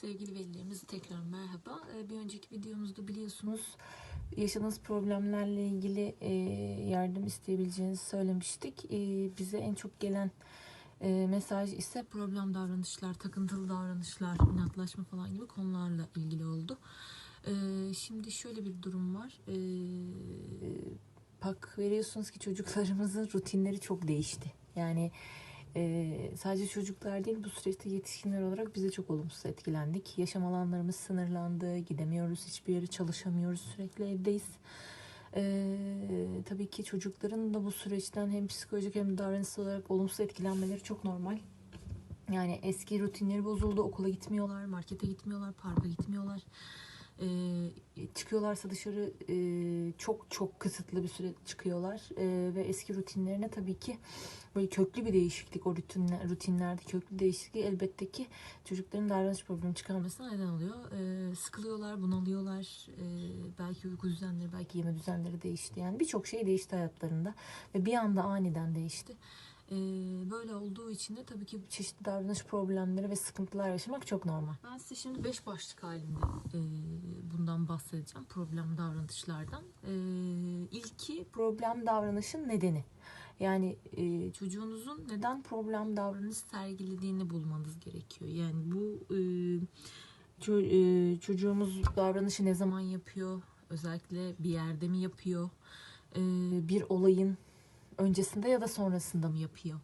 Sevgili velilerimiz tekrar merhaba. Ee, Bir önceki videomuzda biliyorsunuz yaşadığınız problemlerle ilgili e, yardım isteyebileceğinizi söylemiştik. E, Bize en çok gelen e, mesaj ise problem davranışlar, takıntılı davranışlar, inatlaşma falan gibi konularla ilgili oldu. Şimdi şöyle bir durum var. E, Bak veriyorsunuz ki çocuklarımızın rutinleri çok değişti. Yani ee, sadece çocuklar değil bu süreçte yetişkinler olarak biz de çok olumsuz etkilendik. Yaşam alanlarımız sınırlandı, gidemiyoruz, hiçbir yere çalışamıyoruz, sürekli evdeyiz. Ee, tabii ki çocukların da bu süreçten hem psikolojik hem de davranışsal olarak olumsuz etkilenmeleri çok normal. Yani eski rutinleri bozuldu, okula gitmiyorlar, markete gitmiyorlar, parka gitmiyorlar. Ee, çıkıyorlarsa dışarı e, çok çok kısıtlı bir süre çıkıyorlar Ee, ve eski rutinlerine tabii ki böyle köklü bir değişiklik o rutinler, rutinlerde köklü değişiklik elbette ki çocukların davranış problemi çıkarmasına neden oluyor. Ee, sıkılıyorlar, bunalıyorlar. Ee, belki uyku düzenleri, belki yeme düzenleri değişti. Yani birçok şey değişti hayatlarında ve bir anda aniden değişti. Ee, böyle olduğu için de tabii ki çeşitli davranış problemleri ve sıkıntılar yaşamak çok normal. Ben size şimdi beş başlık halinde e, bundan bahsedeceğim. Problem davranışlardan. E, ilki problem davranışın nedeni. Yani e, çocuğunuzun neden problem davranış sergilediğini bulmanız gerekiyor. Yani bu e, ço- e, çocuğumuz davranışı ne zaman yapıyor? Özellikle bir yerde mi yapıyor? E, bir olayın öncesinde ya da sonrasında mı yapıyor?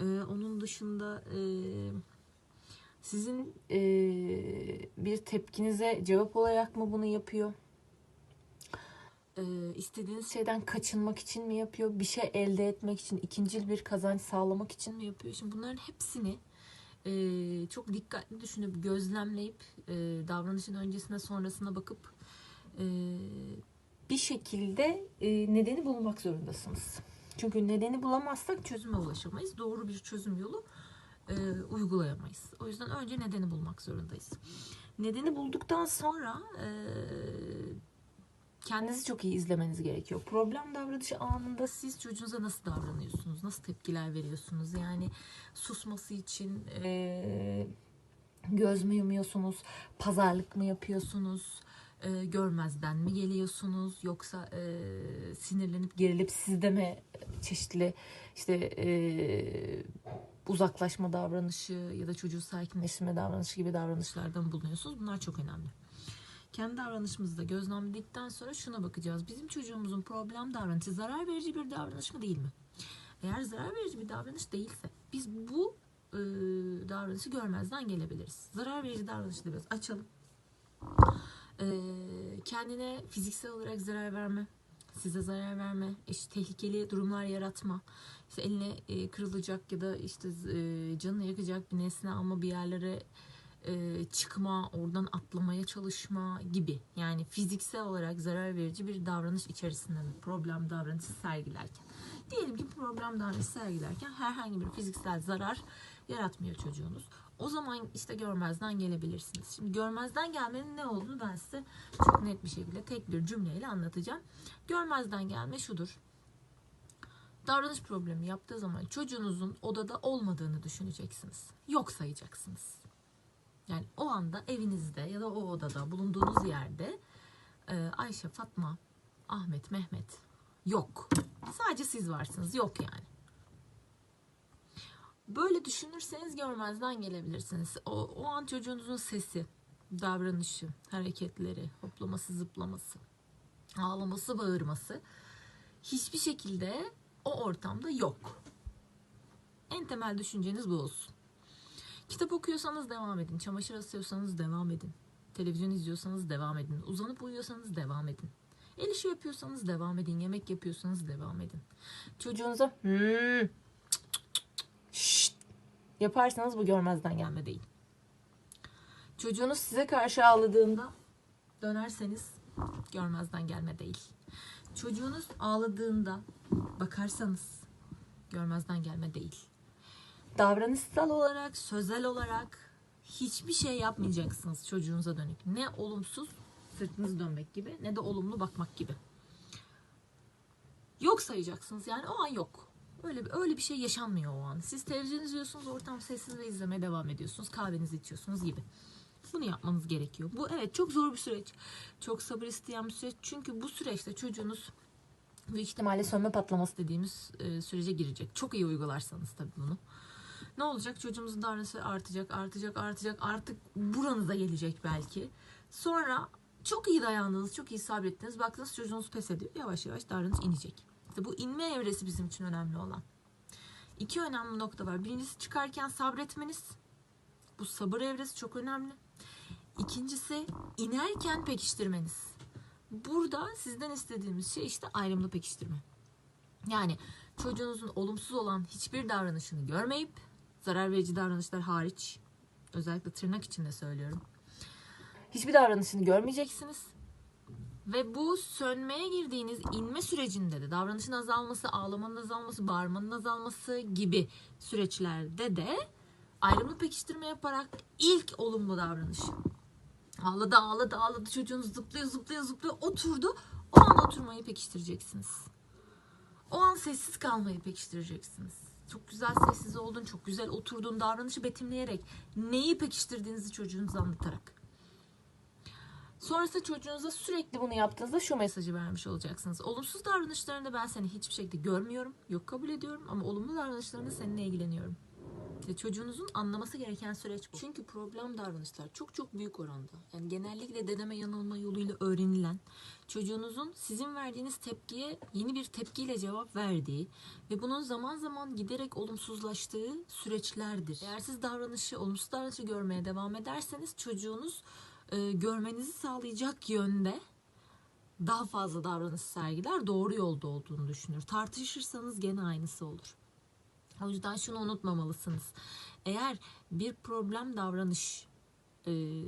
E, onun dışında e, sizin e, bir tepkinize cevap olarak mı bunu yapıyor? E, istediğiniz şeyden kaçınmak için mi yapıyor? Bir şey elde etmek için, ikincil bir kazanç sağlamak için mi yapıyor? Şimdi bunların hepsini e, çok dikkatli düşünüp gözlemleyip e, davranışın öncesine sonrasına bakıp e, bir şekilde e, nedeni bulmak zorundasınız. Çünkü nedeni bulamazsak çözüme ulaşamayız. Doğru bir çözüm yolu e, uygulayamayız. O yüzden önce nedeni bulmak zorundayız. Nedeni bulduktan sonra e, kendinizi çok iyi izlemeniz gerekiyor. Problem davranışı anında siz çocuğunuza nasıl davranıyorsunuz? Nasıl tepkiler veriyorsunuz? Yani susması için e, göz mü yumuyorsunuz? Pazarlık mı yapıyorsunuz? E, görmezden mi geliyorsunuz? Yoksa e, sinirlenip gerilip sizde mi çeşitli işte e, uzaklaşma davranışı ya da çocuğu sakinleştirme davranışı gibi davranışlardan bulunuyorsunuz. Bunlar çok önemli. Kendi davranışımızı da gözlemledikten sonra şuna bakacağız. Bizim çocuğumuzun problem davranışı zarar verici bir davranış mı değil mi? Eğer zarar verici bir davranış değilse biz bu e, davranışı görmezden gelebiliriz. Zarar verici davranışı da biraz açalım. E, kendine fiziksel olarak zarar verme, size zarar verme, işte tehlikeli durumlar yaratma, işte eline e, kırılacak ya da işte e, canını yakacak bir nesne ama bir yerlere e, çıkma, oradan atlamaya çalışma gibi. Yani fiziksel olarak zarar verici bir davranış içerisinde mi? Problem davranışı sergilerken. Diyelim ki problem davranışı sergilerken herhangi bir fiziksel zarar yaratmıyor çocuğunuz. O zaman işte görmezden gelebilirsiniz. Şimdi görmezden gelmenin ne olduğunu ben size çok net bir şekilde tek bir cümleyle anlatacağım. Görmezden gelme şudur. Davranış problemi yaptığı zaman çocuğunuzun odada olmadığını düşüneceksiniz. Yok sayacaksınız. Yani o anda evinizde ya da o odada bulunduğunuz yerde e, Ayşe, Fatma, Ahmet, Mehmet yok. Sadece siz varsınız. Yok yani. Böyle düşünürseniz görmezden gelebilirsiniz. O, o an çocuğunuzun sesi, davranışı, hareketleri, hoplaması, zıplaması, ağlaması, bağırması hiçbir şekilde o ortamda yok. En temel düşünceniz bu olsun. Kitap okuyorsanız devam edin. Çamaşır asıyorsanız devam edin. Televizyon izliyorsanız devam edin. Uzanıp uyuyorsanız devam edin. El işi yapıyorsanız devam edin. Yemek yapıyorsanız devam edin. Çocuğunuza hmm, yaparsanız bu görmezden gelme değil. Çocuğunuz size karşı ağladığında dönerseniz görmezden gelme değil. Çocuğunuz ağladığında bakarsanız görmezden gelme değil davranışsal olarak, sözel olarak hiçbir şey yapmayacaksınız çocuğunuza dönük. Ne olumsuz sırtınızı dönmek gibi ne de olumlu bakmak gibi. Yok sayacaksınız yani o an yok. Öyle bir, öyle bir şey yaşanmıyor o an. Siz televizyon izliyorsunuz, ortam sessiz ve izlemeye devam ediyorsunuz. Kahvenizi içiyorsunuz gibi. Bunu yapmanız gerekiyor. Bu evet çok zor bir süreç. Çok sabır isteyen bir süreç. Çünkü bu süreçte çocuğunuz büyük ihtimalle sönme patlaması dediğimiz e, sürece girecek. Çok iyi uygularsanız tabii bunu. Ne olacak? Çocuğumuzun davranışı artacak, artacak, artacak. Artık buranıza gelecek belki. Sonra çok iyi dayandınız, çok iyi sabrettiniz. Baktınız çocuğunuz pes ediyor. Yavaş yavaş davranış inecek. İşte bu inme evresi bizim için önemli olan. İki önemli nokta var. Birincisi çıkarken sabretmeniz. Bu sabır evresi çok önemli. İkincisi inerken pekiştirmeniz. Burada sizden istediğimiz şey işte ayrımlı pekiştirme. Yani çocuğunuzun olumsuz olan hiçbir davranışını görmeyip zarar verici davranışlar hariç özellikle tırnak içinde söylüyorum. Hiçbir davranışını görmeyeceksiniz. Ve bu sönmeye girdiğiniz inme sürecinde de davranışın azalması, ağlamanın azalması, bağırmanın azalması gibi süreçlerde de ayrımlı pekiştirme yaparak ilk olumlu davranış. Ağladı ağladı ağladı çocuğunuz zıplıyor zıplıyor zıplıyor oturdu. O an oturmayı pekiştireceksiniz. O an sessiz kalmayı pekiştireceksiniz. Çok güzel sessiz oldun, çok güzel oturdun, davranışı betimleyerek, neyi pekiştirdiğinizi çocuğunuza anlatarak. Sonrasında çocuğunuza sürekli bunu yaptığınızda şu mesajı vermiş olacaksınız. Olumsuz davranışlarında ben seni hiçbir şekilde görmüyorum, yok kabul ediyorum ama olumlu davranışlarında seninle ilgileniyorum. İşte çocuğunuzun anlaması gereken süreç bu. Çünkü problem davranışlar çok çok büyük oranda. Yani genellikle deneme yanılma yoluyla öğrenilen, çocuğunuzun sizin verdiğiniz tepkiye yeni bir tepkiyle cevap verdiği ve bunun zaman zaman giderek olumsuzlaştığı süreçlerdir. Eğer siz davranışı, olumsuz davranışı görmeye devam ederseniz çocuğunuz e, görmenizi sağlayacak yönde daha fazla davranış sergiler, doğru yolda olduğunu düşünür. Tartışırsanız gene aynısı olur. O yüzden şunu unutmamalısınız. Eğer bir problem davranış e,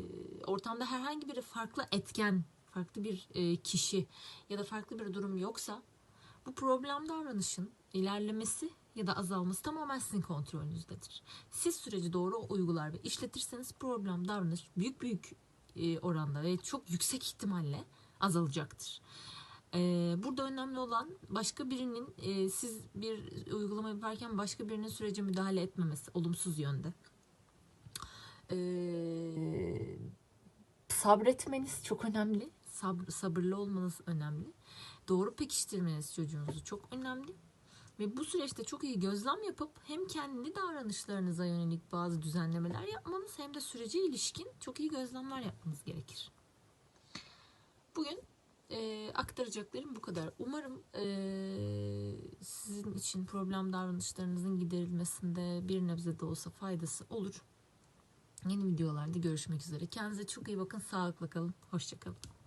ortamda herhangi bir farklı etken, farklı bir e, kişi ya da farklı bir durum yoksa bu problem davranışın ilerlemesi ya da azalması tamamen sizin kontrolünüzdedir. Siz süreci doğru uygular ve işletirseniz problem davranış büyük büyük oranda ve çok yüksek ihtimalle azalacaktır. Ee, burada önemli olan başka birinin e, siz bir uygulama yaparken başka birinin sürece müdahale etmemesi olumsuz yönde. Sabretmeniz çok önemli. Sabırlı olmanız önemli. Doğru pekiştirmeniz çocuğunuzu çok önemli. Ve bu süreçte çok iyi gözlem yapıp hem kendi davranışlarınıza yönelik bazı düzenlemeler yapmanız hem de sürece ilişkin çok iyi gözlemler yapmanız gerekir. Bugün e, aktaracaklarım bu kadar. Umarım e, sizin için problem davranışlarınızın giderilmesinde bir nebze de olsa faydası olur. Yeni videolarda görüşmek üzere. Kendinize çok iyi bakın. Sağlıkla kalın. Hoşçakalın.